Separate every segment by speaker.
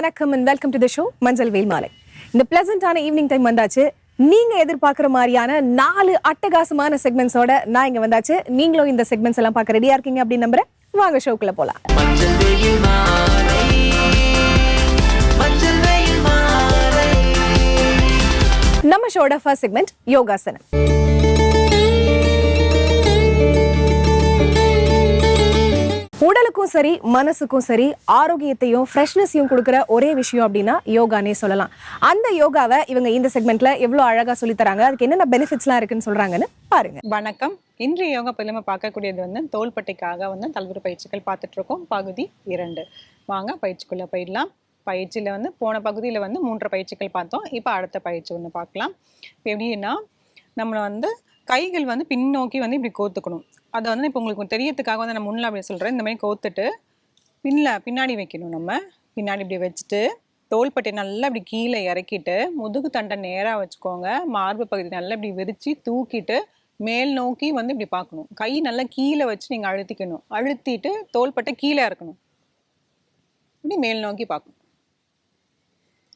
Speaker 1: வணக்கம் and welcome to the show மஞ்சள் வேல் மாலை இந்த பிளசண்டான ஈவினிங் டைம் வந்தாச்சு. நீங்க எதிர்பார்க்குற மாதிரியான நாலு அட்டகாசமான செக்மெண்ட்ஸோட நான் இங்க வந்தாச்சு. நீங்களும் இந்த செக்மெண்ட்ஸ் எல்லாம் பார்க்க ரெடியா இருக்கீங்க அப்படின்னு நம்புறேன். வாங்க ஷோக்குள்ள போலாம். நம்ம ஷோட ஃபர்ஸ்ட் செக்மெண்ட் யோகாசனம். உடலுக்கும் சரி மனசுக்கும் சரி ஆரோக்கியத்தையும் ஃப்ரெஷ்னஸையும் கொடுக்குற ஒரே விஷயம் அப்படின்னா யோகானே சொல்லலாம். அந்த யோகாவை இவங்க இந்த செக்மெண்ட்ல எவ்வளோ அழகா சொல்லி தராங்க அதுக்கு என்னென்ன பெனிஃபிட்ஸ்லாம் இருக்குன்னு சொல்றாங்கன்னு பாருங்க.
Speaker 2: வணக்கம். இன்றைய யோகா பயிலும் நம்ம பார்க்கக்கூடியது வந்து தோள்பட்டைக்காக வந்து தலைவர் பயிற்சிகள் பார்த்துட்டு இருக்கோம் பகுதி இரண்டு. வாங்க பயிற்சிக்குள்ள போயிடலாம். பயிற்சியில் வந்து போன பகுதியில் வந்து மூன்று பயிற்சிகள் பார்த்தோம். இப்போ அடுத்த பயிற்சி ஒன்று பார்க்கலாம். இப்போ எப்படின்னா நம்மளை வந்து கைகள் வந்து பின்னோக்கி வந்து இப்படி கோத்துக்கணும். அதை வந்து இப்போ உங்களுக்கு தெரியறதுக்காக வந்து நான் முன்னில் அப்படி சொல்கிறேன் இந்த மாதிரி கோத்துட்டு பின்னில் பின்னாடி வைக்கணும் நம்ம. பின்னாடி இப்படி வச்சுட்டு தோள்பட்டை நல்லா இப்படி கீழே இறக்கிட்டு முதுகு தண்டை நேராக வச்சுக்கோங்க. மார்பு பகுதி நல்லா இப்படி விரித்து தூக்கிட்டு மேல் நோக்கி வந்து இப்படி பார்க்கணும். கை நல்லா கீழே வச்சு நீங்கள் அழுத்திக்கணும். அழுத்திட்டு தோள்பட்டை கீழே இறக்கணும். இப்படி மேல் நோக்கி பார்க்கணும்.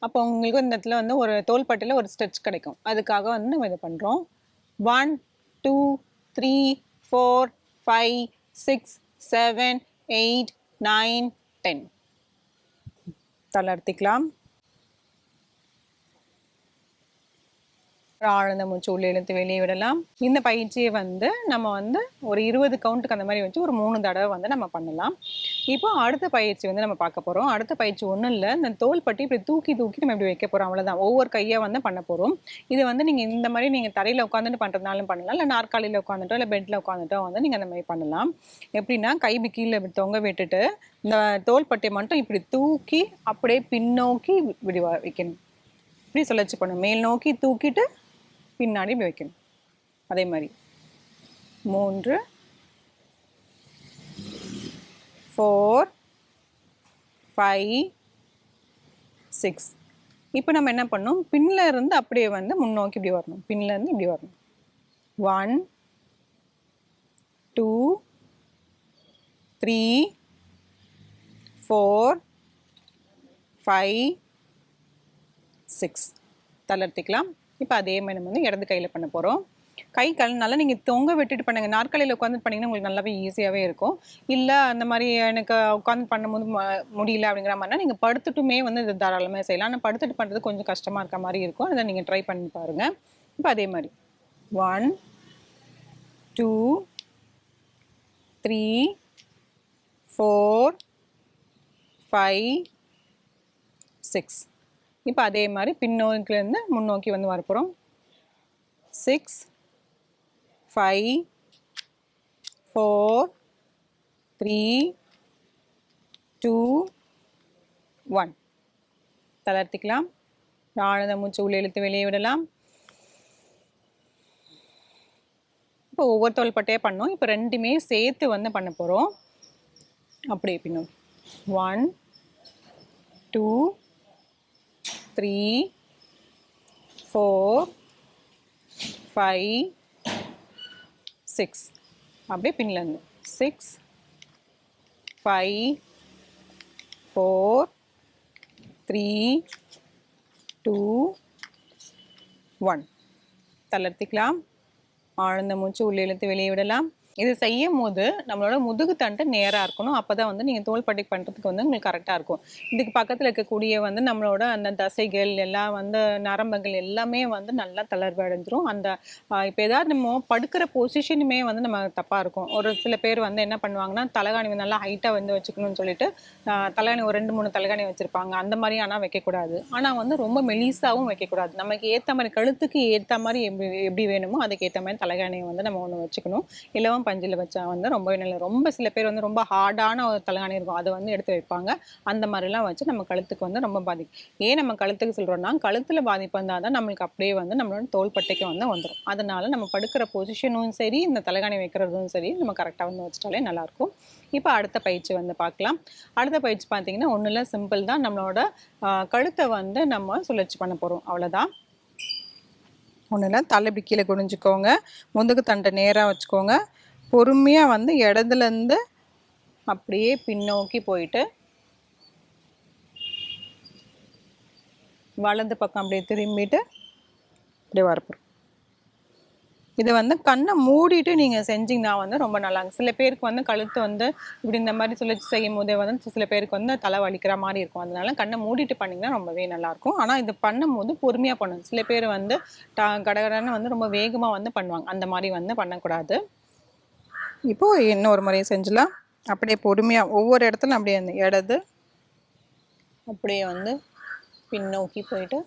Speaker 2: அப்போ உங்களுக்கு இந்த இடத்துல வந்து ஒரு தோள்பட்டையில் ஒரு ஸ்ட்ரெச் கிடைக்கும். அதுக்காக வந்து நம்ம இதை பண்ணுறோம் one two three four five six seven eight nine ten தளர்த்திக்கலாம். ஆழ்ந்த மூச்சு உள்ளே இழுத்து வெளியே விடலாம். இந்த பயிற்சியை வந்து நம்ம வந்து ஒரு இருபது கவுண்ட்டுக்கு அந்த மாதிரி வச்சு ஒரு மூணு தடவை வந்து நம்ம பண்ணலாம். இப்போ அடுத்த பயிற்சி வந்து நம்ம பார்க்க போகிறோம் அடுத்த பயிற்சி ஒன்றும் இல்லை இந்த தோல் பட்டி இப்படி தூக்கி தூக்கி நம்ம இப்படி வைக்க போகிறோம் அவ்வளோதான் ஒவ்வொரு கையாக வந்து பண்ண போகிறோம் இது வந்து நீங்கள் இந்த மாதிரி நீங்கள் தரையில் உட்காந்துட்டு பண்ணுறதுனாலும் பண்ணலாம். இல்லை நாற்காலியில் உட்காந்துட்டோ இல்லை பெட்டில் உட்காந்துட்டோ வந்து நீங்கள் அந்த மாதிரி பண்ணலாம். எப்படின்னா கை கீழே தொங்க விட்டுட்டு இந்த தோல் பட்டியை மட்டும் இப்படி தூக்கி அப்படியே பின்னோக்கி இப்படி வைக்கணும். இப்படி சுழற்சி பண்ணணும். மேல் நோக்கி தூக்கிட்டு பின்னாடி இப்படி வைக்கணும். அதே மாதிரி. மூன்று. ஃபோர் ஃபைவ் சிக்ஸ் இப்போ நம்ம என்ன பண்ணோம் பின்ல இருந்து அப்படியே வந்து முன்னோக்கி இப்படி வரணும். பின்ல இருந்து இப்படி வரணும். One two three four five six தளர்த்திக்கலாம் இப்போ அதே மாதிரி நம்ம வந்து இடது கையில் பண்ண போகிறோம் கை கால் நல்லா நீங்கள் தொங்க விட்டுட்டு பண்ணுங்க. நாற்காலியில் உட்காந்து பண்ணிங்கன்னா உங்களுக்கு நல்லாவே ஈஸியாகவே இருக்கும். இல்லை அந்த மாதிரி எனக்கு உட்காந்து பண்ணும்போது ம- முடியல அப்படிங்கிற மாதிரினா நீங்கள் படுத்துட்டுமே வந்து இது தாராளமாக செய்யலாம். ஆனால் படுத்துட்டு பண்ணுறது கொஞ்சம் கஷ்டமாக இருக்க மாதிரி இருக்கும். அதை நீங்கள் ட்ரை பண்ணி பாருங்கள் இப்போ அதே மாதிரி. One two three four five six இப்போ அதே மாதிரி பின்னோக்கிலேருந்து முன்னோக்கி வந்து வரப்போகிறோம் six five four three two one தளர்த்திக்கலாம். ஆழ்ந்த மூச்சு உள்ளே இழுத்து வெளியே விடலாம். இப்போ ஒவ்வொரு தோள்பட்டையே பண்ணோம். இப்போ ரெண்டுமே சேர்த்து வந்து பண்ண போகிறோம் அப்படியே பின்னோம் one two three four five six அப்படியே பின்லேருந்து six five four three two one தளர்த்திக்கலாம் ஆழ்ந்த மூச்சு உள்ளே இழுத்து வெளியே விடலாம். இது செய்யும் போது நம்மளோட முதுகு தண்டு நேராக இருக்கணும். அப்போ தான் வந்து நீங்கள் தோள்பட்டை பண்ணுறதுக்கு வந்து உங்களுக்கு கரெக்டாக இருக்கும். இதுக்கு பக்கத்தில் இருக்கக்கூடிய வந்து நம்மளோட அந்த தசைகள் எல்லாம் வந்து நரம்புகள் எல்லாமே வந்து நல்லா தளர்வு அடைஞ்சிரும் அந்த இப்போ ஏதாவது நம்ம படுக்கிற பொசிஷனுமே வந்து நம்ம தப்பாக இருக்கும். ஒரு சில பேர் வந்து என்ன பண்ணுவாங்கன்னா தலைகாணி வந்து நல்லா ஹைட்டாக வந்து வச்சுக்கணும்னு சொல்லிட்டு தலைகாணி ஒரு ரெண்டு மூணு தலைகாணி வச்சுருப்பாங்க. அந்த மாதிரி ஆனால் வைக்கக்கூடாது. ஆனால் வந்து ரொம்ப மெலிசாகவும் வைக்கக்கூடாது. நமக்கு ஏற்ற மாதிரி கழுத்துக்கு ஏற்ற மாதிரி எப்படி எப்படி வேணுமோ அதுக்கு ஏற்ற மாதிரி தலைகாணியை வந்து நம்ம ஒன்று வச்சுக்கணும். பஞ்சில் வச்சா வந்து ரொம்ப நல்லது. ரொம்ப சில பேர் வந்து ரொம்ப ஹார்டான ஒரு தலகாணி இருக்கும். அதை வந்து எடுத்து வைப்பாங்க. அந்த மாதிரிலாம் வச்சு நம்ம கழுத்துக்கு வந்து ரொம்ப பாதிக்கும் ஏன் நம்ம கழுத்துக்கு சொல்கிறோம்னா கழுத்தில் பாதிப்பு வந்தால் தான் நம்மளுக்கு அப்படியே வந்து நம்மளோட தோள்பட்டைக்கு வந்து வந்துடும் அதனால நம்ம படுக்கிற பொசிஷனும் சரி இந்த தலகாணி வைக்கிறதும் சரி நம்ம கரெக்டாக வந்து வச்சிட்டாலே நல்லாயிருக்கும். இப்போ அடுத்த பயிற்சி வந்து பார்க்கலாம். அடுத்த பயிற்சி பார்த்தீங்கன்னா ஒன்றும் சிம்பிள் தான். நம்மளோட கழுத்தை வந்து நம்ம சுழற்சி பண்ண போகிறோம் அவ்வளோதான். ஒன்றும் இல்லை தலை இப்படி கீழே குனிஞ்சிக்கோங்க. முதுகு தண்டை நேராக வச்சுக்கோங்க. பொறுமையாக வந்து இடத்துலேருந்து அப்படியே பின்னோக்கி போயிட்டு வலது பக்கம் அப்படியே திரும்பிட்டு அப்படியே வரப்போம் இது வந்து கண்ணை மூடிட்டு நீங்கள் செஞ்சீங்கன்னா வந்து ரொம்ப நல்லாங்க சில பேருக்கு வந்து கழுத்து வந்து இப்படி இந்த மாதிரி சுழற்சி செய்யும் போதே வந்து சில பேருக்கு வந்து தலை வலிக்கிற மாதிரி இருக்கும். அதனால கண்ணை மூடிட்டு பண்ணிங்கன்னா ரொம்பவே நல்லாயிருக்கும் ஆனால் இது பண்ணும்போது பொறுமையாக பண்ணணும். சில பேர் வந்து ட கடகடன்னு வந்து ரொம்ப வேகமாக வந்து பண்ணுவாங்க. அந்த மாதிரி வந்து பண்ணக்கூடாது. இப்போது இன்னொரு முறையை செஞ்சலாம். அப்படியே பொறுமையாக ஒவ்வொரு இடத்துல அப்படியே அந்த இடது அப்படியே வந்து பின்னோக்கி போயிட்டு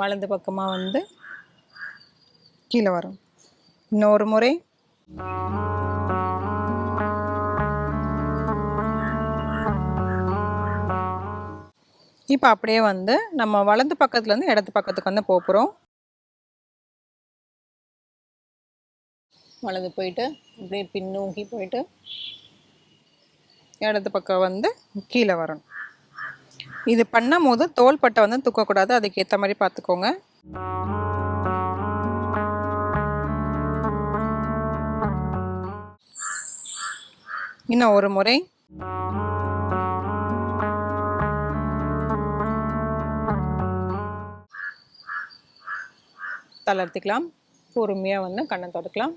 Speaker 2: வலது பக்கமாக வந்து கீழே வரும். இன்னொரு முறை. இப்போ அப்படியே வந்து நம்ம வலது பக்கத்துலேருந்து இடது பக்கத்துக்கு வந்து போக போகிறோம் வலது போயிட்டு அப்படியே பின்னோக்கி போயிட்டு இடது பக்கம் வந்து கீழே வரணும். இது பண்ணும் போது தோள்பட்டை வந்து தூக்கக்கூடாது. அதுக்கு ஏற்ற மாதிரி பார்த்துக்கோங்க. இன்னும் ஒரு முறை. தளர்த்திக்கலாம். பொறுமையாக வந்து கண்ணை தொடக்கலாம்.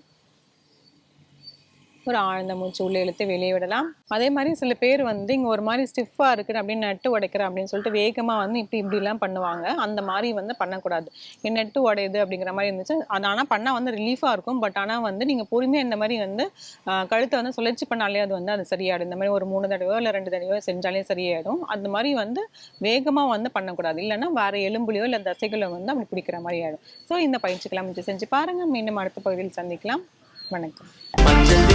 Speaker 2: ஒரு ஆழ்ந்த மூச்சு உள்ளே இழுத்து வெளியே விடலாம். அதே மாதிரி சில பேர் வந்து இங்கே ஒரு மாதிரி ஸ்டிஃபாக இருக்குது அப்படின்னு நட்டு உடைக்கிறேன் அப்படின்னு சொல்லிட்டு வேகமாக வந்து இப்படி இப்படிலாம் பண்ணுவாங்க. அந்த மாதிரி வந்து பண்ணக்கூடாது. நட்டு உடையுது அப்படிங்கிற மாதிரி இருந்துச்சு. அது ஆனால் பண்ணால் வந்து ரிலீஃபாக இருக்கும். பட் ஆனால் வந்து நீங்கள் பொறுமையாக இந்த மாதிரி வந்து கழுத்தை வந்து சுழற்சி பண்ணாலே அது வந்து அது சரியாயிடும். இந்த மாதிரி ஒரு மூணு தடவையோ இல்லை ரெண்டு தடவையோ செஞ்சாலே சரியாயிடும். அந்த மாதிரி வந்து வேகமாக வந்து பண்ணக்கூடாது. இல்லைன்னா வேறு எலும்புலையோ இல்லை தசைகளோ வந்து அப்படி பிடிக்கிற மாதிரி ஆகிடும் ஸோ இந்த பயிற்சிக்கெல்லாம் முடிச்சு செஞ்சு பாருங்கள் மீண்டும் அடுத்த பகுதியில் சந்திக்கலாம். வணக்கம்.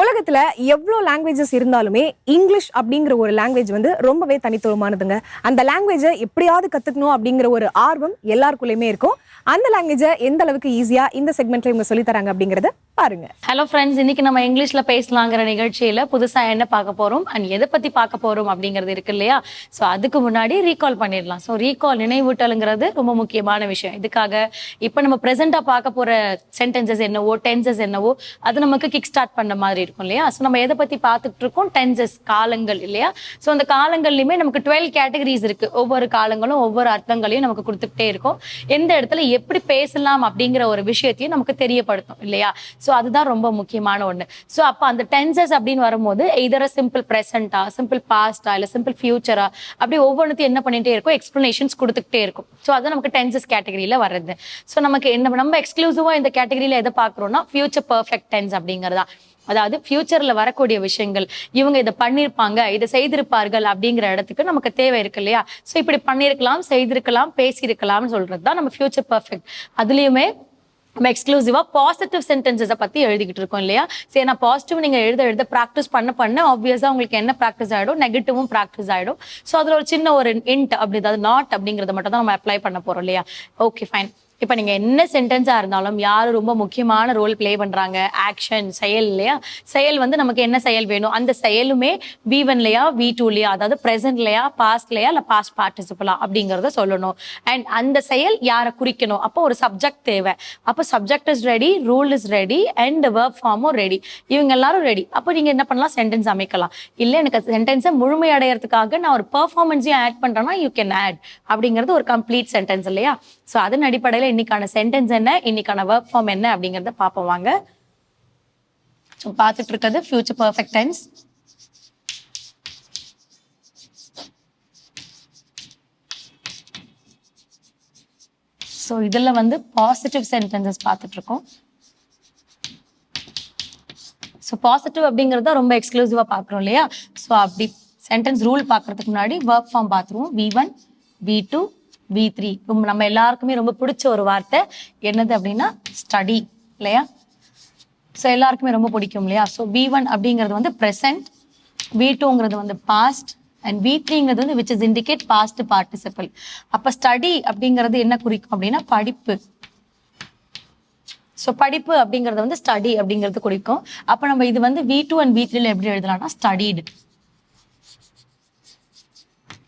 Speaker 1: உலகத்தில் எவ்வளோ லாங்குவேஜஸ் இருந்தாலுமே இங்கிலீஷ் அப்படிங்கிற ஒரு லாங்குவேஜ் வந்து ரொம்பவே தனித்துவமானதுங்க. அந்த லாங்குவேஜை எப்படியாவது கற்றுக்கணும் அப்படிங்கிற ஒரு ஆர்வம் எல்லாருக்குள்ளேயுமே இருக்கும். அந்த லாங்குவேஜை எந்த அளவுக்கு ஈஸியாக இந்த செக்மெண்ட்ல இவங்க சொல்லி தராங்க அப்படிங்கறத பாருங்க.
Speaker 3: ஹலோ ஃப்ரெண்ட்ஸ் இன்னைக்கு நம்ம இங்கிலீஷ்ல பேசலாங்கிற நிகழ்ச்சியில புதுசா என்ன பார்க்க போறோம் அண்ட் எதை பத்தி பார்க்க போறோம் அப்படிங்கிறது இருக்கு இல்லையா? ஸோ அதுக்கு முன்னாடி ரீகால் பண்ணிடலாம். ஸோ ரீகால் நினைவூட்டலுங்கிறது ரொம்ப முக்கியமான விஷயம். இதுக்காக இப்போ நம்ம ப்ரெசெண்டா பார்க்க போற சென்டென்சஸ் என்னவோ டென்சஸ் என்னவோ அது நமக்கு கிக் ஸ்டார்ட் பண்ண மாதிரி இருக்கும் இல்லையா? ஸோ நம்ம எதை பத்தி பார்த்துட்டு இருக்கோம் டென்சஸ் காலங்கள் இல்லையா? ஸோ அந்த காலங்கள்லையுமே நமக்கு டுவெல் கேட்டகரிஸ் இருக்கு. ஒவ்வொரு காலங்களும் ஒவ்வொரு அர்த்தங்களையும் நமக்கு கொடுத்துக்கிட்டே இருக்கும். எந்த இடத்துல எப்படி பேசலாம் அப்படிங்கிற ஒரு விஷயத்தையும் நமக்கு தெரியப்படுத்தும் இல்லையா? ஸோ அதுதான் ரொம்ப முக்கியமான ஒண்ணு. ஸோ அப்போ அந்த டென்சஸ் அப்படின்னு வரும்போது இதர சிம்பிள் ப்ரெசண்டா சிம்பிள் பாஸ்டா இல்லை சிம்பிள் ஃபியூச்சரா அப்படி ஒவ்வொன்றுத்தையும் என்ன பண்ணிட்டே இருக்கும்? எக்ஸ்பிளனேஷன்ஸ் கொடுத்துக்கிட்டே இருக்கும். ஸோ அது நமக்கு டென்சஸ் கேட்டகரியில் வர்றது. ஸோ நமக்கு என்ன நம்ம எக்ஸ்க்ளூசிவா இந்த கேட்டகரியில் எதை பார்க்குறோம்னா ஃபியூச்சர் பர்ஃபெக்ட் டென்ஸ் அப்படிங்கிறதா. அதாவது ஃபியூச்சர்ல வரக்கூடிய விஷயங்கள். இவங்க இதை பண்ணியிருப்பாங்க இதை செய்திருப்பார்கள் அப்படிங்கிற இடத்துக்கு நமக்கு தேவை இருக்கு இல்லையா? ஸோ இப்படி பண்ணியிருக்கலாம் செய்திருக்கலாம் பேசியிருக்கலாம்னு சொல்றது தான் நம்ம ஃபியூச்சர் பர்ஃபெக்ட் அதுலயுமே நம்ம எக்ஸ்க்ளூசிவா பாசிட்டிவ் சென்டென்சஸை பத்தி எழுதிக்கிட்டு இருக்கோம் இல்லையா? சரி நான் பாசிட்டிவ் நீங்க எழுத எழுத ப்ராக்டிஸ் பண்ண பண்ண ஆப்வியஸா உங்களுக்கு என்ன ப்ராக்டிஸ் ஆயிடும்? நெகட்டிவும் ப்ராக்டிஸ் ஆயிடும். ஸோ அதுல ஒரு சின்ன ஒரு இன்ட் அப்படி ஏதாவது நாட் அப்படிங்கறத மட்டும் தான் நம்ம அப்ளை பண்ண போறோம் இல்லையா? ஓகே ஃபைன் இப்போ நீங்கள் என்ன சென்டென்ஸாக இருந்தாலும் யார் ரொம்ப முக்கியமான ரோல் ப்ளே பண்ணுறாங்க ஆக்ஷன் செயல் இல்லையா? செயல் வந்து நமக்கு என்ன செயல் வேணும்? அந்த செயலுமே வி ஒன்லையா வி டூலையா அதாவது ப்ரெசென்ட்லையா பாஸ்ட்லையா இல்லை பாஸ்ட் பார்ட்டிசிபலா அப்படிங்கிறத சொல்லணும். அண்ட் அந்த செயல் யாரை குறிக்கணும்? அப்போ ஒரு சப்ஜெக்ட் தேவை. அப்போ subject is ready rule is ready and verb ஃபார்மும் ready இவங்க எல்லாரும் ரெடி அப்போ நீங்கள் என்ன பண்ணலாம்? சென்டென்ஸ் அமைக்கலாம். இல்லை எனக்கு சென்டென்ஸை முழுமையடைகிறதுக்காக நான் ஒரு பெர்ஃபார்மன்ஸையும் ஆட் பண்ணுறேன்னா யூ கேன் ஆட் அப்படிங்கிறது ஒரு கம்ப்ளீட் சென்டென்ஸ் இல்லையா? ஸோ அதன் அடிப்படையில் இன்னைக்கான சென்டென்ஸ் என்ன? இன்னைக்கான ஒர்க் ஃபார்ம் என்ன? அப்படிங்கிறத பார்ப்போம் வாங்க. ஸோ பார்த்துட்டு இருக்கிறது ஃபியூச்சர் பர்ஃபெக்ட் டென்ஸ் ஸோ இதில் வந்து பாசிட்டிவ் சென்டென்சஸ் பார்த்துட்டு இருக்கோம் ஸோ பாசிட்டிவ் அப்படிங்கிறத ரொம்ப எக்ஸ்க்ளூசிவாக பார்க்குறோம் இல்லையா? ஸோ அப்படி சென்டென்ஸ் ரூல் பார்க்கறதுக்கு முன்னாடி ஒர்க் ஃபார்ம் பார்த்துருவோம். V one V two V three ரொம்ப நம்ம எல்லாருக்குமே ரொம்ப பிடிச்ச ஒரு வார்த்தை. என்னது அப்படின்னா ஸ்டடி இல்லையா? ஸோ எல்லாருக்குமே ரொம்ப பிடிக்கும் இல்லையா? ஸோ வி ஒன் அப்படிங்கிறது வந்து ப்ரெசன்ட் வி டூங்கிறது வந்து பாஸ்ட் அண்ட் வி த்ரீங்கிறது வந்து which is indicate past participle அப்போ ஸ்டடி அப்படிங்கிறது என்ன குறிக்கும் அப்படின்னா படிப்பு. ஸோ படிப்பு அப்படிங்கிறது வந்து ஸ்டடி அப்படிங்கிறது குறிக்கும். அப்போ நம்ம இது வந்து வி டூ அண்ட் வி த்ரீல எப்படி எழுதலாம்னா ஸ்டடீடு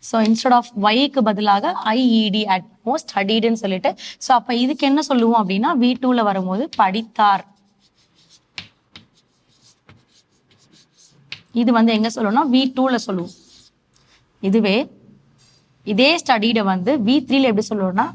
Speaker 3: ஸோ இன்ஸ்டெட் ஆஃப் ஒய்க்கு பதிலாக ஐஇடி அட் மோஸ்ட் ஸ்டடிடுன்னு சொல்லிட்டு ஸோ அப்போ இதுக்கு என்ன சொல்லுவோம் அப்படின்னா வி டூவில் வரும்போது படித்தார். இது வந்து எங்கே சொல்லணும்னா வி டூவில் சொல்லுவோம். இதுவே இதே ஸ்டடியை வந்து வி த்ரீல எப்படி சொல்லுவோம்னா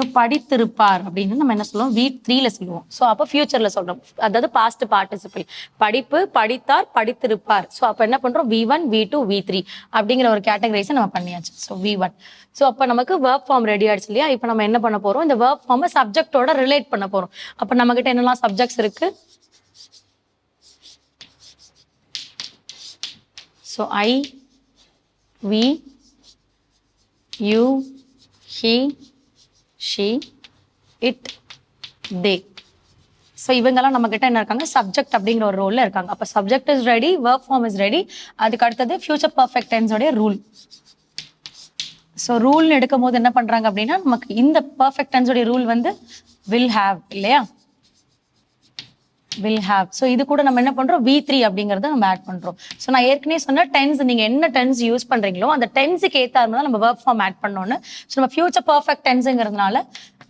Speaker 3: ஸோ படித்திருப்பார் அப்படின்னு நம்ம என்ன சொல்லுவோம்? வீட் த்ரீல சொல்லுவோம். ஸோ அப்போ ஃபியூச்சர்ல சொல்றோம். அதாவது பாஸ்ட் பார்ட்டிசிபிள் படிப்பு படித்தார் படித்திருப்பார். ஸோ அப்போ என்ன பண்றோம்? V one V two V three அப்படிங்கிற ஒரு கேட்டகரைஸை நம்ம பண்ணியாச்சு. ஸோ வி ஒன் ஸோ அப்போ நமக்கு ஒர்க் ஃபார்ம் ரெடி ஆயிடுச்சு இல்லையா? இப்போ நம்ம என்ன பண்ண போறோம்? இந்த வேர்ப் ஃபார்மை சப்ஜெக்டோட ரிலேட் பண்ண போறோம். அப்போ நம்ம கிட்ட என்னெல்லாம் சப்ஜெக்ட்ஸ் இருக்கு? So I we you he she it they so இவங்கெல்லாம் நம்ம கிட்ட என்ன இருக்காங்க? சப்ஜெக்ட் அப்படிங்கிற ஒரு ரோல்ல இருக்காங்க. அப்போ subject is ready verb form is ready அதுக்கு அடுத்தது ஃபியூச்சர் பர்ஃபெக்ட் டென்ஸோடைய ரூல் ஸோ ரூல்னு எடுக்கும் போது என்ன பண்றாங்க அப்படின்னா நமக்கு இந்த பர்ஃபெக்ட் டென்ஸோடைய ரூல் வந்து வில் ஹேவ் இல்லையா? வில் ஹேவ் ஸோ இது கூட நம்ம என்ன பண்றோம்? வி த்ரீ அப்படிங்கறத நம்ம ஆட் பண்றோம். ஸோ நான் ஏற்கனவே சொன்ன டென்ஸ் நீங்க என்ன டென்ஸ் யூஸ் பண்றீங்களோ அந்த டென்ஸுக்கு ஏற்ற மாதிரி நம்ம ஒர்க் ஃபார்ம் ஆட் பண்ணோன்னு ஸோ நம்ம future perfect டென்ஸுங்கிறதுனால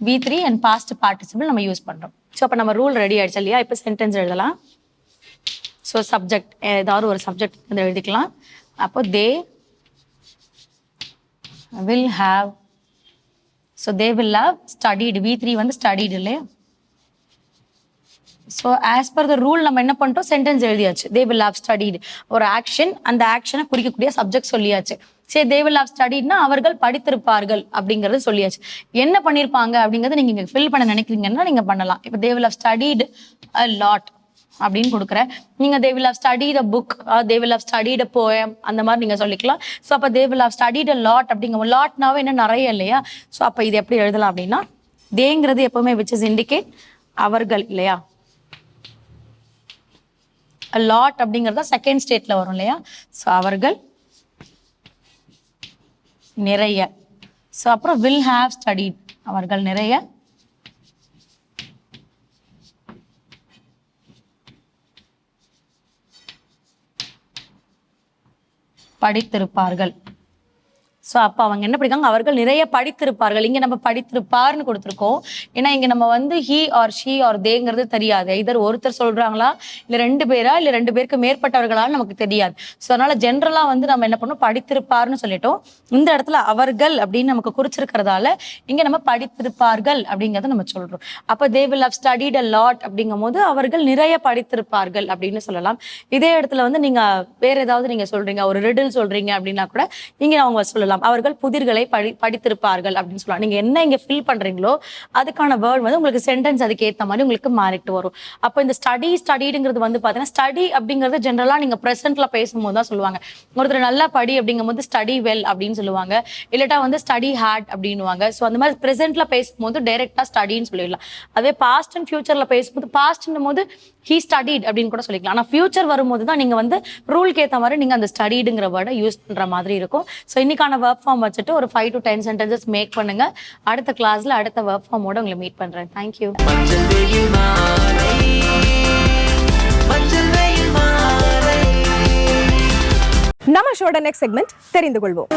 Speaker 3: V three and past participle நம்ம யூஸ் பண்றோம். ஸோ அப்போ நம்ம ரூல் ரெடி ஆயிடுச்சு இல்லையா? இப்போ சென்டென்ஸ் எழுதலாம். ஸோ சப்ஜெக்ட் ஏதாவது ஒரு சப்ஜெக்ட் எழுதிக்கலாம். அப்போ they will have so they will love studied V three வந்து ஸ்டடிடு இல்லையா? So as per the rule நம்ம என்ன பண்ணிட்டோம்? சென்டென்ஸ் எழுதியாச்சு. தே வில் ஹவ் ஸ்டடிடு ஒரு ஆக்ஷன் அந்த ஆக்ஷனை குறிக்கக்கூடிய சப்ஜெக்ட் சொல்லியாச்சு. சரி தே வில் ஹவ் ஸ்டடிட்னா அவர்கள் படித்திருப்பார்கள் அப்படிங்கறது சொல்லியாச்சு. என்ன பண்ணியிருப்பாங்க அப்படிங்கறத நீங்க இங்க ஃபில் பண்ண நினைக்கிறீங்கன்னா நீங்க பண்ணலாம். இப்போ they will have studied a lot அப்படின்னு கொடுக்குறேன். நீங்க they will have study the book they will have study the poem அந்த மாதிரி நீங்க சொல்லிக்கலாம். ஸோ அப்போ they will have study the lot அப்படிங்கிற லாட்னாவே என்ன நிறைய இல்லையா? ஸோ அப்போ இது எப்படி எழுதலாம் அப்படின்னா தேங்கிறது எப்பவுமே விச் இஸ் இண்டிகேட் அவர்கள் இல்லையா? லாட் அப்படிங்கறத செகண்ட் ஸ்டேட்ல வரும் இல்லையா? ஸோ அவர்கள் நிறைய. ஸோ அப்புறம் வில் ஹாவ் ஸ்டடிட் அவர்கள் நிறைய படித்திருப்பார்கள். ஸோ அப்போ அவங்க என்ன படிக்காங்க? அவர்கள் நிறைய படித்திருப்பார்கள். இங்கே நம்ம படித்திருப்பார்னு கொடுத்துருக்கோம். ஏன்னா இங்கே நம்ம வந்து ஹி ஆர் ஷீ ஆர் தேங்கிறது தெரியாது. இதர் ஒருத்தர் சொல்றாங்களா? இல்லை ரெண்டு பேரா? இல்லை ரெண்டு பேருக்கு மேற்பட்டவர்களான்னு நமக்கு தெரியாது. ஸோ அதனால ஜென்ரலாக வந்து நம்ம என்ன பண்ணோம் படித்திருப்பார்னு சொல்லிட்டோம். இந்த இடத்துல அவர்கள் அப்படின்னு நமக்கு குறிச்சிருக்கிறதால இங்கே நம்ம படித்திருப்பார்கள் அப்படிங்கிறத நம்ம சொல்றோம். அப்போ they will have studied a lot அப்படிங்கும் போது அவர்கள் நிறைய படித்திருப்பார்கள் அப்படின்னு சொல்லலாம். இதே இடத்துல வந்து நீங்க வேற ஏதாவது நீங்க சொல்றீங்க ஒரு ரிடில் சொல்றீங்க அப்படின்னா கூட இங்க அவங்க சொல்லலாம். அவர்கள் புதிர்களை படி படித்திருப்பார்கள் அப்படின்னு சொல்லலாம். நீங்க என்ன இங்க ஃபில் பண்றீங்களோ அதுக்கான வேர்ட் வந்து உங்களுக்கு சென்டென்ஸ் அதுக்கு ஏற்ற மாதிரி உங்களுக்கு மாறிட்டு வரும். அப்போ இந்த ஸ்டடி ஸ்டடிங்கிறது வந்து பாத்தீங்கன்னா ஸ்டடி அப்படிங்கிறது ஜென்ரலா நீங்க ப்ரெசென்ட்ல பேசும்போது தான் சொல்லுவாங்க. ஒருத்தர் நல்லா படி அப்படிங்கும்போது ஸ்டடி வெல் அப்படின்னு சொல்லுவாங்க. இல்லாட்டா வந்து ஸ்டடி ஹேட் அப்படின்னுவாங்க. ஸோ அந்த மாதிரி ப்ரெசென்ட்ல பேசும்போது டைரக்டா ஸ்டடின்னு சொல்லிடலாம். அதே பாஸ்ட் அண்ட் ஃபியூச்சர்ல பேசும்போது பாஸ்ட்னும் போது ஹீ ஸ்டடிட் அப்படின்னு கூட சொல்லிக்கலாம். ஆனா ஃபியூச்சர் வரும்போது தான் நீங்க வந்து ரூல்க்கு ஏத்த மாதிரி நீங்க அந்த ஸ்டடிடுங்கிற வேர்டை யூஸ் பண்ற மாதிரி இருக்கும். ஸோ இன்னைக்கான ஒர்க் ஃபார்ம் வச்சுட்டு ஒரு five to ten sentences make பண்ணுங்க. அடுத்த கிளாஸ்ல அடுத்த ஒர்க் ஃபார்மோட உங்களை மீட் பண்றேன். தேங்க்யூ
Speaker 1: நம்ம ஷோட நெக்ஸ்ட் செக்மெண்ட் தெரிந்து கொள்வோம்.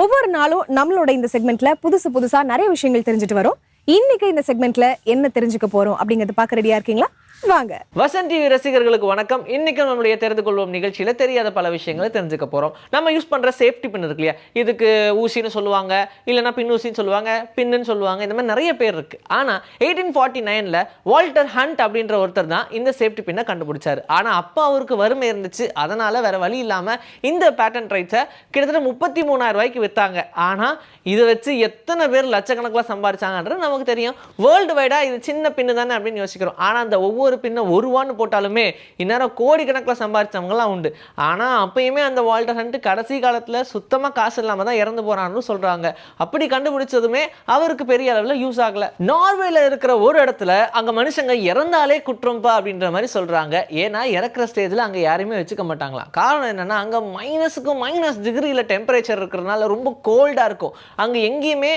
Speaker 1: ஒவ்வொரு நாளும் நம்மளோட இந்த செக்மெண்ட்ல புதுசு புதுசா நிறைய விஷயங்கள் தெரிஞ்சுட்டு வரோம். இன்னைக்கு இந்த செக்மெண்ட்ல என்ன தெரிஞ்சுக்க போறோம் அப்படிங்கறது பார்க்க ரெடியா இருக்கீங்களா? வாங்க.
Speaker 4: வசன் டிவி ரசிகர்களுக்கு வணக்கம். இன்னைக்கு நம்மளுடைய தெரிந்து கொள்வோம் நிகழ்ச்சியில தெரியாத பல விஷயங்களை தெரிஞ்சுக்க போறோம். நம்ம யூஸ் பண்ற சேஃப்டி பின் இருக்கு இல்லையா? இதுக்கு ஊசின்னு சொல்லுவாங்க இல்லைன்னா பின் ஊசின்னு சொல்லுவாங்க பின்னுன்னு சொல்லுவாங்க இந்த மாதிரி நிறைய பேர் இருக்கு. ஆனா எயிட்டீன் ஃபார்ட்டி நைன்ல வால்டர் ஹண்ட் அப்படின்ற ஒருத்தர் தான் இந்த சேஃப்டி பின்னை கண்டுபிடிச்சாரு. ஆனா அப்போ அவருக்கு வறுமை இருந்துச்சு. அதனால வேற வழி இல்லாம இந்த பேட்டன் ரைட்ஸை கிட்டத்தட்ட முப்பத்தி மூணாயிரம் ரூபாய்க்கு வித்தாங்க. ஆனா இதை வச்சு எத்தனை பேர் லட்சக்கணக்கில் சம்பாதிச்சாங்கன்றது நமக்கு தெரியும். வேர்ல்டு வைடா இது சின்ன பின்னு தானே அப்படின்னு யோசிக்கிறோம். ஆனா அந்த ஒவ்வொரு ஒரு பின்ன ஒருவான்னு போட்டாலுமே இந்நேரம் கோடிக்கணக்கில் சம்பாதிச்சவங்களாம் உண்டு. ஆனால் அப்பயுமே அந்த வால்டர் ஹண்ட் கடைசி காலத்தில் சுத்தமாக காசு இல்லாமல் தான் இறந்து போகிறான்னு சொல்கிறாங்க அப்படி கண்டுபிடிச்சதுமே அவருக்கு பெரிய அளவில் யூஸ் ஆகலை. நார்வேல இருக்கிற ஒரு இடத்துல அங்கே மனுஷங்க இறந்தாலே குற்றம்பா அப்படின்ற மாதிரி சொல்கிறாங்க ஏன்னா இறக்குற ஸ்டேஜில் அங்கே யாரையுமே வச்சுக்க மாட்டாங்களாம் காரணம் என்னன்னா அங்கே மைனஸுக்கு மைனஸ் டிகிரியில் டெம்பரேச்சர் இருக்கிறதுனால ரொம்ப கோல்டாக இருக்கும். அங்கே எங்கேயுமே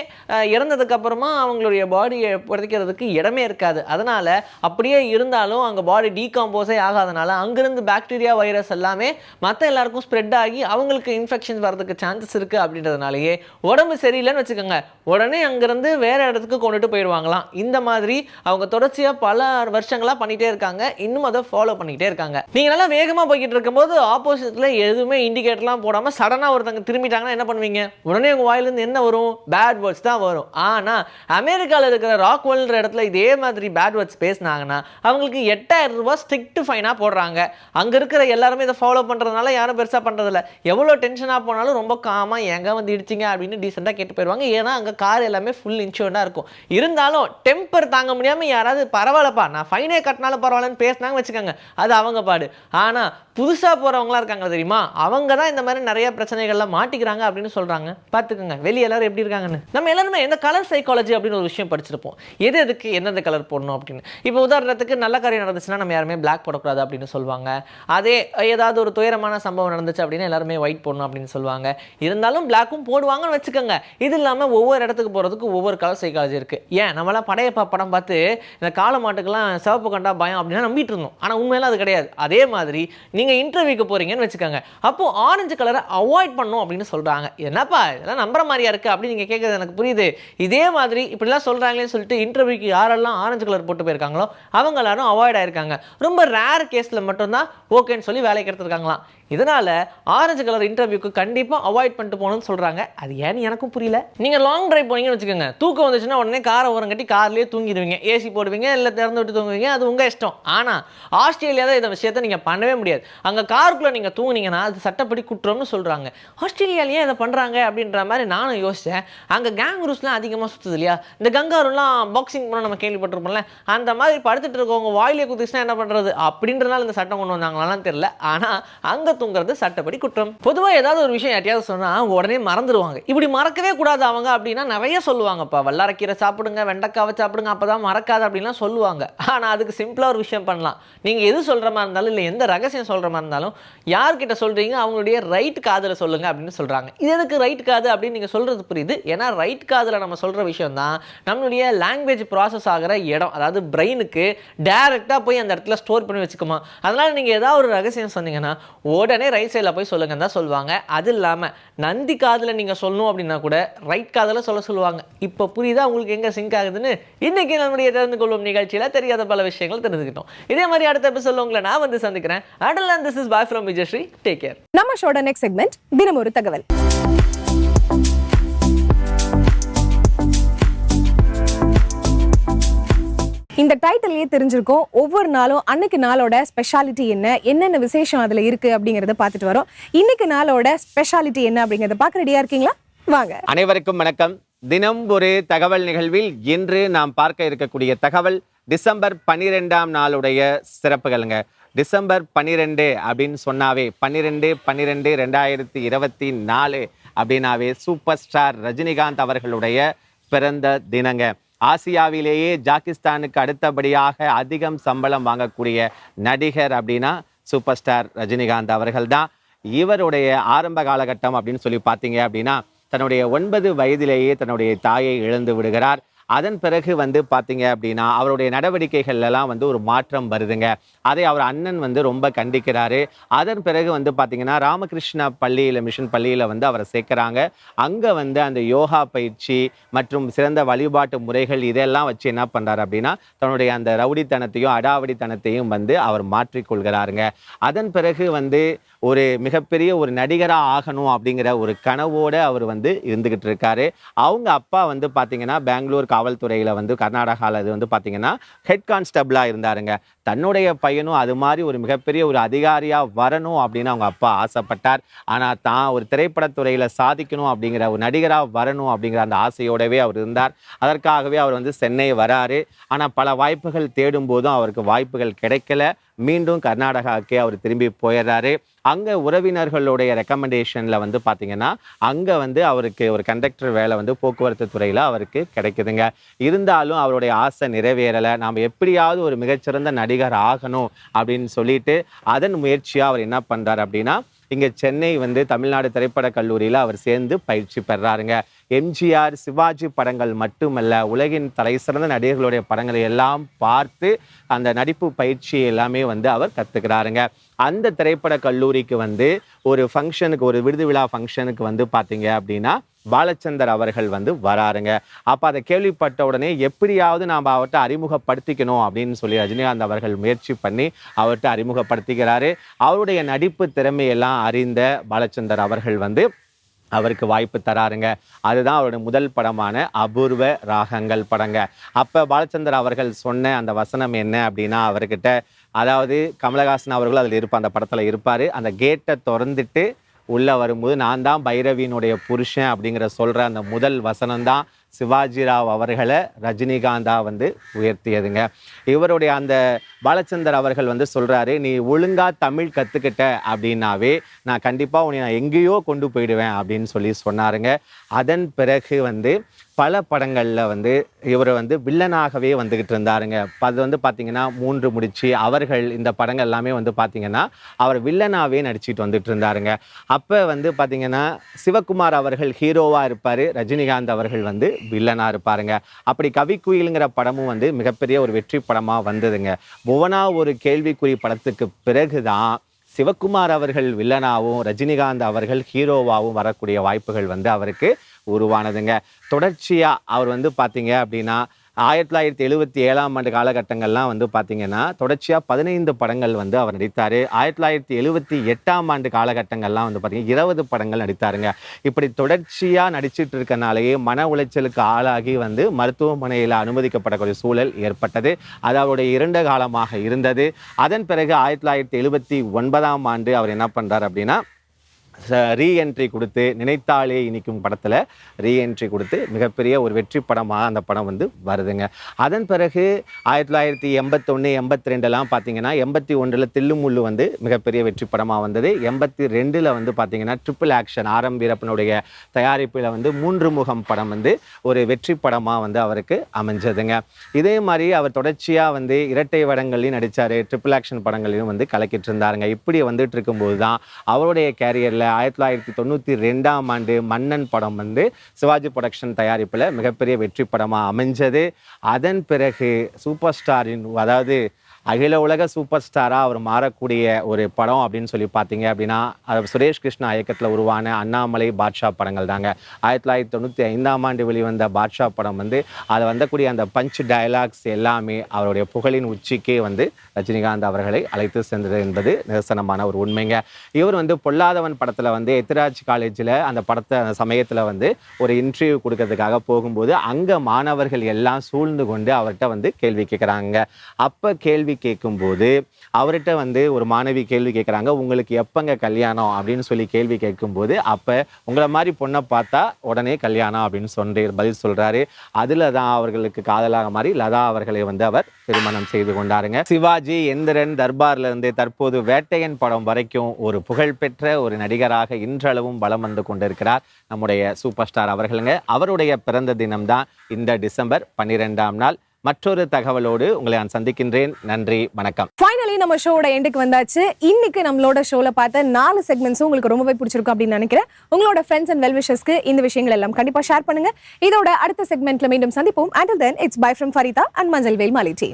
Speaker 4: இறந்ததுக்கப்புறமா இறந்ததுக்கு அப்புறமா அவங்களுடைய பாடியை புதைக்கிறதுக்கு இடமே இருக்காது. அதனால அப்படியே இருந்தாலும் அங்கே பாடி டீகாம்போஸே ஆகாதனால அங்கேருந்து பாக்டீரியா வைரஸ் எல்லாமே மற்ற எல்லாருக்கும் ஸ்ப்ரெட் ஆகி அவங்களுக்கு இன்ஃபெக்ஷன் வரதுக்கு சான்சஸ் இருக்குது அப்படின்றதுனாலயே உடம்பு சரியில்லைன்னு வச்சுக்கோங்க. உடனே அங்கேருந்து வேற இடத்துக்கு கொண்டுட்டு போயிடுவாங்களாம். இந்த மாதிரி அவங்க தொடர்ச்சியாக பல வருஷங்களாக பண்ணிகிட்டே இருக்காங்க. இன்னும் அதை ஃபாலோ பண்ணிக்கிட்டே இருக்காங்க. நீங்கள் நல்லா வேகமாக போய்கிட்டு இருக்கும்போது ஆப்போசிட்டில் எதுவுமே இண்டிகேட்டர்லாம் போடாமல் சடனாக ஒருத்தங்க திரும்பிட்டாங்கன்னா என்ன பண்ணுவீங்க? உடனே உங்கள் வாயிலேருந்து என்ன வரும்? பேட் வேர்ட்ஸ் தான் வரும். ஆனால் அமெரிக்காவில் இருக்கிற ராக்வெல்ன்ற இடத்துல இதே மாதிரி பேட் வேர்ட்ஸ் பேசினாங்கன்னா அவங்களுக்கு எட்டாயிரம் ரூபாய் ஸ்ட்ரிக்ட் ஃபைனாக போடுறாங்க. அங்கே இருக்கிற எல்லாருமே இதை ஃபாலோ பண்ணுறதுனால யாரும் பெருசாக பண்ணுறதில்ல எவ்வளோ டென்ஷனாக போனாலும் ரொம்ப காமாக எங்கே வந்து இடிச்சிங்க அப்படின்னு டீசெண்டாக கேட்டு போயிடுவாங்க ஏன்னா அங்கே கார் எல்லாமே ஃபுல் இன்சூர்டாக இருக்கும். இருந்தாலும் டெம்பர் தாங்க முடியாமல் யாராவது பரவாயில்லப்பா நான் ஃபைனே கட்டினாலும் பரவாயில்லன்னு பேசினாங்க வச்சுக்கோங்க. அது அவங்க பாடு. ஆனால் புதுசாக போகிறவங்களாம் இருக்காங்க தெரியுமா? அவங்க தான் இந்த மாதிரி நிறைய பிரச்சனைகள்லாம் மாட்டிக்கிறாங்க அப்படின்னு சொல்கிறாங்க பார்த்துக்கோங்க. வெளியே எல்லாரும் எப்படி இருக்காங்கன்னு. நம்ம எல்லாருமே இந்த கலர் சைக்காலஜி அப்படின்னு ஒரு விஷயம் படிச்சிருப்போம். எது எதுக்கு எந்தெந்த கலர் போடணும் அப்படின்னு. இப்போ உதாரணத்துக்கு நல்ல காரியம் நடந்துச்சுன்னா நம்ம யாருமே பிளாக் போடக்கூடாது அப்படின்னு சொல்லுவாங்க. அதே ஏதாவது ஒரு துயரமான சம்பவம் நடந்துச்சு அப்படின்னா எல்லாருமே ஒயிட் போடணும் அப்படின்னு சொல்லுவாங்க. இருந்தாலும் பிளாக்கும் போடுவாங்கன்னு வச்சுக்கோங்க. இது இல்லாமல் ஒவ்வொரு இடத்துக்கு போகிறதுக்கு ஒவ்வொரு கலர் சைக்காலஜி இருக்குது ஏன்? நம்மளாம் படையப்பா படம் பார்த்து இந்த கால மாட்டுக்கெல்லாம் சிவப்பு கண்டா பயம் அப்படின்னா நம்பிட்டு இருந்தோம். ஆனால் உண்மையில அது கிடையாது. அதே மாதிரி நீங்கள் இன்டர்வியூக்கு போகிறீங்கன்னு வச்சுக்கோங்க. அப்போது ஆரஞ்சு கலரை அவாய்ட் பண்ணும் அப்படின்னு சொல்கிறாங்க என்னப்பா இதெல்லாம் நம்புற மாதிரியா இருக்குது அப்படின்னு நீங்கள் கேட்குறது எனக்கு புரியுது. இதே மாதிரி இப்படிலாம் சொல்கிறாங்களேன்னு சொல்லிட்டு இன்டர்வியூக்கு யாரெல்லாம் ஆரஞ்சு கலர் போட்டு போயிருக்காங்களோ அவங்க எல்லாரும் அவாய்ட் ஆயிருக்காங்க. ரொம்ப ரேர் கேஸில் மட்டும்தான் ஓகேன்னு சொல்லி வேலைக்கு எடுத்துருக்காங்களாம். இதனால் ஆரஞ்சு கலர் இன்டர்வியூக்கு கண்டிப்பாக அவாய்ட் பண்ணிட்டு போகணும்னு சொல்கிறாங்க அது ஏன்னு எனக்கும் புரியல. நீங்கள் லாங் ட்ரைவ் போனீங்கன்னு வச்சுக்கோங்க. தூக்கம் வந்துச்சுன்னா உடனே காரை ஓரம் கட்டி கார்லேயே தூங்கிடுவீங்க. ஏசி போடுவீங்க இல்லை திறந்து விட்டு தூங்குவீங்க அது உங்கள் இஷ்டம். ஆனால் ஆஸ்திரேலியா தான் இந்த விஷயத்தை நீங்கள் பண்ணவே முடியாது. அங்கே காருக்குள்ளே நீங்கள் தூங்குனீங்கன்னா அது சட்டப்படி குற்றம்னு சொல்கிறாங்க ஆஸ்திரேலியாலேயே இதை பண்ணுறாங்க அப்படின்ற மாதிரி நானும் யோசித்தேன் அங்கே கேங் ரூஸ்லாம் அதிகமாக சுற்றுது இல்லையா? இந்த கங்காருலாம் பாக்ஸிங் பண்ண நம்ம கேள்விப்பட்டிருப்போம்ல. அந்த மாதிரி படுத்துட்டு இருக்கவங்க வாயிலே குத்துச்சுன்னா என்ன பண்ணுறது அப்படின்றனால இந்த சட்டம் கொண்டு வந்தாங்களான்னு தெரியல. ஆனால் அங்கே தூங்குறது சட்டப்படி குற்றம். பொதுவாக ஏதாவது ஒரு விஷயம் யார்ட்டையாவது சொன்னால் அவங்க உடனே மறந்துடுவாங்க. இப்படி மறக்கவே கூடாது அவங்க அப்படின்னா நிறைய சொல்லுவாங்கப்பா. வல்லாரக்கீரை சாப்பிடுங்க வெண்டைக்காவை சாப்பிடுங்க அப்போ தான் மறக்காது அப்படின்லாம் சொல்லுவாங்க. ஆனால் அதுக்கு சிம்பிளாக ஒரு விஷயம் பண்ணலாம். நீங்கள் எது சொல்கிற மாதிரி இருந்தாலும் இல்லை எந்த ரகசியம் சொல்கிற மாதிரி இருந்தாலும் யார்கிட்ட சொல்கிறீங்க அவங்களுடைய ரைட் காதில் சொல்லுங்க அப்படின்னு சொல்கிறாங்க இது எதுக்கு ரைட் காது அப்படின்னு நீங்கள் சொல்கிறது புரியுது. ஏன்னா ரைட் காதில் நம்ம சொல்கிற விஷயம் தான் நம்மளுடைய லாங்குவேஜ் ப்ராசஸ் ஆகிற இடம். அதாவது பிரெயினுக்கு டேரெக்டாக போய் அந்த இடத்துல ஸ்டோர் பண்ணி வச்சுக்குமா. அதனால் நீங்கள் ஏதாவது ஒரு ரகசியம் சொன்னீங்கன்னா உடனே ரைட் சைடில் போய் சொல்லுங்கன்னு தான் சொல்லுவாங்க. அது இல்லாமல் நந்தி காதில் நீங்கள் சொல்லணும் அப்படின்னா கூட ரைட் காதில் சொல்ல சொல்லுவாங்க. இப்போ புரியுதா? உங்களுக்கு எங்கே சிங்க் ஆகுதுன்னு? இன்னைக்கு நம்முடைய தெரிந்து கொள்ளும் நிகழ்ச்சியில் தெரியாத பல விஷயங்கள் தெரிஞ்சுக்கிட்டோம். இதே மாதிரி அடுத்த எபிசோட உங்களை நான் வந்து சந்திக்கிறேன். Atal and this is bye from Vijayasree take care
Speaker 1: நம்ம ஷோட நெக்ஸ்ட் செக்மெண்ட் தினம் ஒரு தகவல். இந்த டைட்டிலே தெரிஞ்சிருக்கும். ஒவ்வொரு நாளும் அன்னைக்கு நாளோட ஸ்பெஷாலிட்டி என்ன என்னென்ன விசேஷம் அதில் இருக்குது அப்படிங்கிறத பார்த்துட்டு வரோம். இன்னைக்கு நாளோட ஸ்பெஷாலிட்டி என்ன அப்படிங்கிறத பார்க்க ரெடியாக இருக்கீங்களா? வாங்க.
Speaker 5: அனைவருக்கும் வணக்கம். தினம் ஒரு தகவல் நிகழ்வில் இன்று நாம் பார்க்க இருக்கக்கூடிய தகவல் டிசம்பர் பன்னிரெண்டாம் நாளுடைய சிறப்புகளுங்க. டிசம்பர் பன்னிரெண்டு அப்படின்னு சொன்னாவே பன்னிரெண்டு பன்னிரெண்டு ரெண்டாயிரத்தி இருபத்தி நாலு அப்படின்னாவே சூப்பர் ஸ்டார் ரஜினிகாந்த் அவர்களுடைய பிறந்த தினங்க. ஆசியாவிலேயே ஜாகிஸ்தானுக்கு அடுத்தபடியாக அதிகம் சம்பளம் வாங்கக்கூடிய நடிகர் அப்படின்னா சூப்பர் ஸ்டார் ரஜினிகாந்த் அவர்கள் தான் இவருடைய ஆரம்ப காலகட்டம் அப்படின்னு சொல்லி பார்த்தீங்க அப்படின்னா தன்னுடைய ஒன்பது வயதிலேயே தன்னுடைய தாயை இழந்து விடுகிறார். அதன் பிறகு வந்து பார்த்தீங்க அப்படின்னா அவருடைய நடவடிக்கைகள்லாம் வந்து ஒரு மாற்றம் வருதுங்க. அதை அவர் அண்ணன் வந்து ரொம்ப கண்டிக்கிறாரு. அதன் பிறகு வந்து பார்த்தீங்கன்னா ராமகிருஷ்ண பள்ளியில் மிஷன் பள்ளியில் வந்து அவரை சேர்க்குறாங்க. அங்கே வந்து அந்த யோகா பயிற்சி மற்றும் சிறந்த வழிபாட்டு முறைகள் இதெல்லாம் வச்சு என்ன பண்ணுறாரு அப்படின்னா தன்னுடைய அந்த ரவுடித்தனத்தையும் அடாவடித்தனத்தையும் வந்து அவர் மாற்றிக்கொள்கிறாருங்க அதன் பிறகு வந்து ஒரு மிகப்பெரிய ஒரு நடிகராக ஆகணும் அப்படிங்கிற ஒரு கனவோடு அவர் வந்து இருந்துக்கிட்டு இருக்காரு. அவங்க அப்பா வந்து பார்த்தீங்கன்னா பெங்களூர் காவல்துறையில் வந்து கர்நாடகாவில் இது வந்து பார்த்தீங்கன்னா ஹெட் கான்ஸ்டபிளாக இருந்தாருங்க. தன்னுடைய பையனும் அது மாதிரி ஒரு மிகப்பெரிய ஒரு அதிகாரியாக வரணும் அப்படின்னு அவங்க அப்பா ஆசைப்பட்டார். ஆனால் தான் ஒரு திரைப்படத்துறையில் சாதிக்கணும் அப்படிங்கிற ஒரு நடிகராக வரணும் அப்படிங்கிற அந்த ஆசையோடவே அவர் இருந்தார். அதற்காகவே அவர் வந்து சென்னை வராரு. ஆனால் பல வாய்ப்புகள் தேடும் போதும் அவருக்கு வாய்ப்புகள் கிடைக்கல. மீண்டும் கர்நாடகாவுக்கே அவர் திரும்பி போயிடுறாரு. அங்கே உறவினர்களுடைய ரெக்கமெண்டேஷனில் வந்து பார்த்தீங்கன்னா அங்கே வந்து அவருக்கு ஒரு கண்டக்டர் வேலை வந்து போக்குவரத்து துறையில் அவருக்கு கிடைக்குதுங்க. இருந்தாலும் அவருடைய ஆசை நிறைவேறலை. நாம் எப்படியாவது ஒரு மிகச்சிறந்த நடிகர் ஆகணும் அப்படின்னு சொல்லிட்டு அதன் முயற்சியாக அவர் என்ன பண்ணுறார் அப்படின்னா இங்கே சென்னை வந்து தமிழ்நாடு திரைப்படக் கல்லூரியில் அவர் சேர்ந்து பயிற்சி பெறாருங்க. எம்ஜிஆர் சிவாஜி படங்கள் மட்டுமல்ல உலகின் தலை சிறந்த நடிகர்களுடைய படங்களை எல்லாம் பார்த்து அந்த நடிப்பு பயிற்சி எல்லாமே வந்து அவர் கற்றுக்கிறாருங்க அந்த திரைப்பட கல்லூரிக்கு வந்து ஒரு ஃபங்க்ஷனுக்கு ஒரு விருது விழா ஃபங்க்ஷனுக்கு வந்து பார்த்தீங்க அப்படின்னா பாலச்சந்தர் அவர்கள் வந்து வராருங்க. அப்போ அதை கேள்விப்பட்ட உடனே எப்படியாவது நாம் அவர்கிட்ட அறிமுகப்படுத்திக்கணும் அப்படின்னு சொல்லி ரஜினிகாந்த் அவர்கள் முயற்சி பண்ணி அவர்கிட்ட அறிமுகப்படுத்திக்கிறாரு. அவருடைய நடிப்பு திறமையெல்லாம் அறிந்த பாலச்சந்தர் அவர்கள் வந்து அவருக்கு வாய்ப்பு தராருங்க. அதுதான் அவருடைய முதல் படமான அபூர்வ ராகங்கள் படங்க. அப்போ பாலச்சந்தர் அவர்கள் சொன்ன அந்த வசனம் என்ன அப்படின்னா அவர்கிட்ட அதாவது கமலஹாசன் அவர்கள் அதில் இருப்பார் அந்த படத்தில் இருப்பார். அந்த கேட்டை திறந்துட்டு உள்ளே வரும்போது நான் தான் பைரவியினுடைய புருஷன் அப்படிங்கிற சொல்கிற அந்த முதல் வசனம் தான் சிவாஜிராவ் அவர்களை ரஜினிகாந்தா வந்து உயர்த்தியதுங்க. இவருடைய அந்த பாலச்சந்தர் அவர்கள் வந்து சொல்கிறாரு நீ ஒழுங்காக தமிழ் கற்றுக்கிட்ட அப்படின்னாவே நான் கண்டிப்பாக உன்னை நான் எங்கேயோ கொண்டு போயிடுவேன் அப்படின்னு சொல்லி சொன்னாருங்க. அதன் பிறகு வந்து பல படங்களில் வந்து இவர் வந்து வில்லனாகவே வந்துக்கிட்டு இருந்தாருங்க. அது வந்து பார்த்தீங்கன்னா மூன்று முடிச்சு அவர்கள் இந்த படங்கள் எல்லாமே வந்து பார்த்தீங்கன்னா அவர் வில்லனாகவே நடிச்சிட்டு வந்துட்டு இருந்தாருங்க. அப்போ வந்து பார்த்தீங்கன்னா சிவகுமார் அவர்கள் ஹீரோவாக இருப்பார். ரஜினிகாந்த் அவர்கள் வந்து வில்லனாக இருப்பாருங்க. அப்படி கவிக்குயிலுங்கிற படமும் வந்து மிகப்பெரிய ஒரு வெற்றி படமாக வந்ததுங்க. புவனா ஒரு கேள்விக்குறி படத்துக்கு பிறகு தான் சிவகுமார் அவர்கள் வில்லனாவும் ரஜினிகாந்த் அவர்கள் ஹீரோவாகவும் வரக்கூடிய வாய்ப்புகள் வந்து அவருக்கு உருவானதுங்க. தொடர்ச்சியாக அவர் வந்து பார்த்தீங்க அப்படின்னா ஆயிரத்தி தொள்ளாயிரத்தி எழுபத்தி ஏழாம் ஆண்டு காலகட்டங்கள்லாம் வந்து பார்த்திங்கன்னா தொடர்ச்சியாக பதினைந்து படங்கள் வந்து அவர் நடித்தார். ஆயிரத்தி தொள்ளாயிரத்தி எழுபத்தி எட்டாம் ஆண்டு காலகட்டங்கள்லாம் வந்து பார்த்திங்கன்னா இருபது படங்கள் நடித்தாருங்க. இப்படி தொடர்ச்சியாக நடிச்சிட்டு இருக்கனாலேயே மன உளைச்சலுக்கு ஆளாகி வந்து மருத்துவமனையில் அனுமதிக்கப்படக்கூடிய சூழல் ஏற்பட்டது. அது அவருடைய இரண்ட காலமாக இருந்தது. அதன் பிறகு ஆயிரத்தி தொள்ளாயிரத்தி எழுபத்தி ஒன்பதாம் ஆண்டு அவர் என்ன பண்ணுறார் அப்படின்னா ரீஎன்ட்ரி கொடுத்து நினைத்தாலே இனிக்கும் படத்தில் ரீஎன்ட்ரி கொடுத்து மிகப்பெரிய ஒரு வெற்றி படமாக அந்த படம் வந்து வருதுங்க. அதன் பிறகு ஆயிரத்தி தொள்ளாயிரத்தி எண்பத்தொன்று எண்பத்தி ரெண்டுலாம் பார்த்தீங்கன்னா எண்பத்தி ஒன்றில் தில்லுமுள்ளு வந்து மிகப்பெரிய வெற்றி படமாக வந்தது. எண்பத்தி ரெண்டில் வந்து பார்த்தீங்கன்னா ட்ரிபிள் ஆக்ஷன் ஆரம் வீரப்பனுடைய தயாரிப்பில் வந்து மூன்று முகம் படம் வந்து ஒரு வெற்றி படமாக வந்து அவருக்கு அமைஞ்சதுங்க. இதே மாதிரி அவர் தொடர்ச்சியாக வந்து இரட்டை வடங்கள்லையும் நடித்தார் ட்ரிபிள் ஆக்ஷன் படங்களையும் வந்து கலக்கிட்டு இருந்தாருங்க. இப்படி வந்துட்டு இருக்கும்போது தான் அவருடைய கேரியரில் ஆயிரத்தி தொள்ளாயிரத்தி தொண்ணூற்றி ரெண்டாம் ஆண்டு மன்னன் படம் வந்து சிவாஜி ப்ரொடக்ஷன் தயாரிப்பில் மிகப்பெரிய வெற்றி படமாக அமைஞ்சது. அதன் பிறகு சூப்பர் ஸ்டாரின் அதாவது அகில உலக சூப்பர் ஸ்டாராக அவர் மாறக்கூடிய ஒரு படம் அப்படின்னு சொல்லி பார்த்தீங்க அப்படின்னா அது சுரேஷ் கிருஷ்ணா இயக்கத்தில் உருவான அண்ணாமலை பாட்ஷா படங்கள் தாங்க. ஆயிரத்தி தொள்ளாயிரத்தி தொண்ணூற்றி ஐந்தாம் ஆண்டு வெளிவந்த பாட்ஷா படம் வந்து அதில் வந்தக்கூடிய அந்த பஞ்ச் டயலாக்ஸ் எல்லாமே அவருடைய புகழின் உச்சிக்கே வந்து ரஜினிகாந்த் அவர்களை அழைத்து சென்றது என்பது நிதர்சனமான ஒரு உண்மைங்க. இவர் வந்து பொல்லாதவன் படத்தில் வந்து எத்திராஜ் காலேஜில் அந்த படத்தை அந்த சமயத்தில் வந்து ஒரு இன்டர்வியூ கொடுக்கறதுக்காக போகும்போது அங்கே மாணவர்கள் எல்லாம் சூழ்ந்து கொண்டு அவர்கிட்ட வந்து கேள்வி கேட்குறாங்க அப்போ கேள்வி கேட்கும்போது அவர்கிட்ட வந்து ஒரு மாணவி கேள்வி கேட்குறாங்க உங்களுக்கு எப்போங்க கல்யாணம்? அப்படின்னு சொல்லி கேள்வி கேட்கும்போது அப்போ உங்களை மாதிரி பொண்ணை பார்த்தா உடனே கல்யாணம் அப்படின்னு சொல்லி பதில் சொல்கிறாரு அதில் தான் அவர்களுக்கு காதலாக மாதிரி லதா அவர்களை வந்து அவர் திருமணம் செய்து கொண்டாருங்க. சிவாஜி எந்திரன் தர்பார்லேருந்து தற்போது வேட்டையன் படம் வரைக்கும் ஒரு புகழ்பெற்ற ஒரு நடிகராக இன்றளவும் பலம் வந்து கொண்டிருக்கிறார் நம்முடைய சூப்பர் ஸ்டார் அவர்களுங்க. அவருடைய பிறந்த தினம்தான் இந்த டிசம்பர் பன்னிரெண்டாம் நாள். மற்றொரு தகவலோடு உங்களை நான் சந்திக்கின்றேன். நன்றி வணக்கம்.
Speaker 1: ஃபைனலி நம்ம ஷோட எண்டுக்கு வந்தாச்சு. இன்னைக்கு நம்மளோட ஷோல பார்த்த நாலு செக்மெண்ட்ஸும் உங்களுக்கு ரொம்பவே பிடிச்சிருக்கும் அப்படின்னு நினைக்கிறேன். உங்களோட ஃப்ரெண்ட்ஸ் அண்ட் வெல்விஷஸ்க்கு இந்த விஷயங்கள் எல்லாம் கண்டிப்பா ஷேர் பண்ணுங்க. இதோட அடுத்த செக்மெண்ட்ல மீண்டும் சந்திப்போம். Until then it's bye from Farida and மஞ்சள் வேல் மாலிட்டி